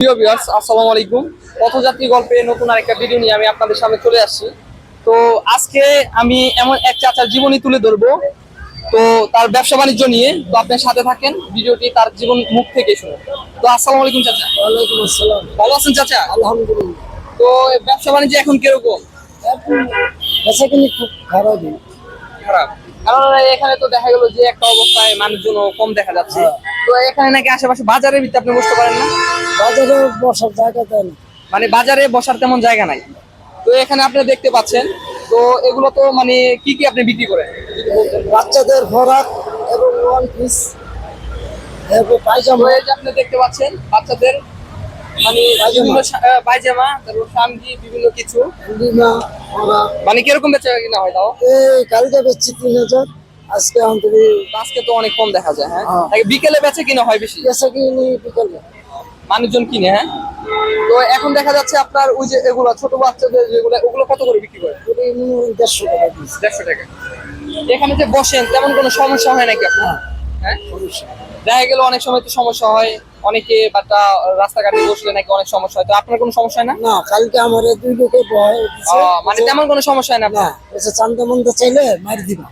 প্রিয় ভিউয়ার্স আসসালামু আলাইকুম। পথযাত্রী গল্পে নতুন আরেকটা ভিডিও নিয়ে আমি আপনাদের সামনে চলে আসছি। তো আজকে আমি এমন এক চাচার জীবনী তুলে ধরবো। তো তার ব্যবসা বাণিজ্য নিয়ে। তো আপনার সাথে থাকেন ভিডিওটি তার জীবন মুখ থেকে শুনুন। তো আসসালামু আলাইকুম চাচা। ওয়ালাইকুম আসসালাম। ভালো আছেন চাচা? আলহামদুলিল্লাহ। তো ব্যবসা বাণিজ্য এখন কীরকম? এখন বেচা কিনি খুব খারাপ খারাপ। কারণ এখানে তো দেখা গেল যে একটা অবস্থায় মানুষজন কম দেখা যাচ্ছে। হ্যাঁ। তো এখানে নাকি আশেপাশে বাজারের ভিতরে আপনি বসতে পারেন না? বাজারে বসার জায়গা দেয় না মানে বাজারে বসার তেমন জায়গা নাই। তো এখানে আপনি দেখতে পাচ্ছেন তো এগুলো তো মানে কি কি আপনি বিক্রি করেন? বাচ্চাদের ফরাক এবং ওয়ান পিস তো পায়জামা আপনি দেখতে পাচ্ছেন বাচ্চাদের মানে পায়জামা। বিভিন্ন পায়জামা তারপর সামগ্রী বিভিন্ন কিছু। মানে কীরকম বেচা কিনা হয় তাও? এই কালকে বেচছি তিন হাজার। আজকে আমাদের আজকে তো অনেক কম দেখা যায় হ্যাঁ? হ্যাঁ। তাই বিকেলে বেচে কিনা হয় বেশি? বেচা কিনি বিকালে। মানুষজন কিনে হ্যাঁ? তো এখন দেখা যাচ্ছে আপনার ওই যে এগুলো ছোট বাচ্চাদের যেগুলো ওগুলো কত করে বিক্রি করে? দেড়শো টাকা দেড়শো টাকা। এখানে যে বসেন তেমন কোনো সমস্যা হয় নাকি আপনার? হ্যাঁ দেখা গেল অনেক সময় তো সমস্যা হয় অনেকে বাটা রাস্তাঘাটে বসলে নাকি অনেক সমস্যা হয় তো আপনার কোনো সমস্যা হয় না? না কালকে আমার দুই লোকে ভয় মানে তেমন কোনো সমস্যা হয় না চান্দা মন্দা চাইলে মারি দিবা।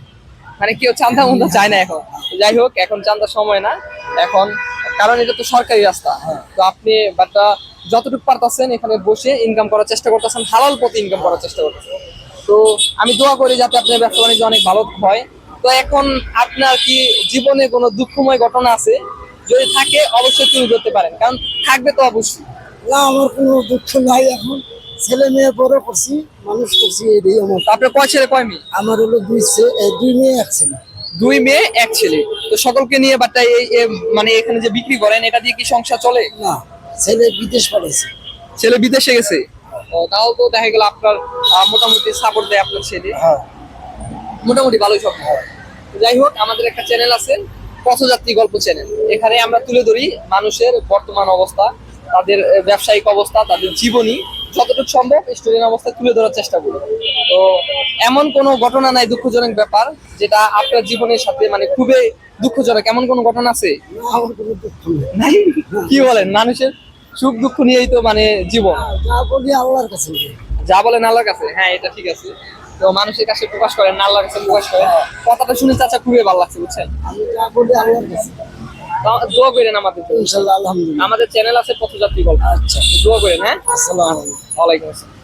মানে কেউ চান্দা মুন্দা চায় না এখন। যাই হোক, এখন চান্দার সময় না। এখন, কারণ এটা তো সরকারি রাস্তা। তো আপনি বাটা যতটুকু পারতেছেন, এখানে বসে ইনকাম করার চেষ্টা করতেছেন, হালাল পথে ইনকাম করার চেষ্টা করতেছেন। তো আমি দোয়া করি যাতে আপনার ব্যবসা বাণিজ্য অনেক ভালো হয়। তো এখন আপনার কি জীবনে কোনো দুঃখময় ঘটনা আছে? যদি থাকে, অবশ্যই তুলে ধরতে পারেন। কারণ থাকবে তো অবশ্যই। না, আমার কোনো দুঃখ নাই এখন। ছেলে মেয়ে বড় করছি মানুষ করছি এটাই আমার। আপনার কয় ছেলে কয় মেয়ে? আমার হলো দুই ছে- এ, দুই মেয়ে এক ছেলে। দুই মেয়ে এক ছেলে। তো সকলকে নিয়ে বাটা এই মানে এখানে যে বিক্রি করেন এটা দিয়ে কি সংসার চলে? না ছেলে বিদেশ পাঠাইছে। ছেলে বিদেশে গেছে? তাও তো দেখা গেল আপনার মোটামুটি সাপোর্ট দেয় আপনার ছেলে। হ্যাঁ। মোটামুটি ভালোই সব। হয় যাই হোক আমাদের একটা চ্যানেল আছে পথযাত্রী গল্প চ্যানেল এখানে আমরা তুলে ধরি মানুষের বর্তমান অবস্থা। তাদের ব্যবসায়িক অবস্থা তাদের জীবনী যতটুকু সম্ভব স্টুডেন্ট অবস্থায় তুলে ধরার চেষ্টা করি তো এমন কোনো ঘটনা নাই দুঃখজনক ব্যাপার যেটা আপনার জীবনের সাথে মানে খুবই দুঃখজনক। এমন কোনো ঘটনা আছে? নেই। কি বলেন? মানুষের সুখ দুঃখ নিয়েই তো মানে জীবন। যা আল্লাহর কাছে যা বলেন আল্লাহর কাছে? হ্যাঁ এটা ঠিক আছে। তো মানুষের কাছে প্রকাশ করেন আল্লাহর কাছে প্রকাশ করেন। কথাটা শুনে চাচা খুবই ভালো লাগছে বুঝছেন? আমি যা বলি আল্লাহর কাছে দোয়া করেন আমাদের ইনশাআল্লাহ আলহামদুলিল্লাহ। আমাদের চ্যানেল আছে পথযাত্রী গল্প। আচ্ছা। দোয়া করেন হ্যাঁ? আসসালামু আলাইকুম। ওয়ালাইকুম আসসালাম।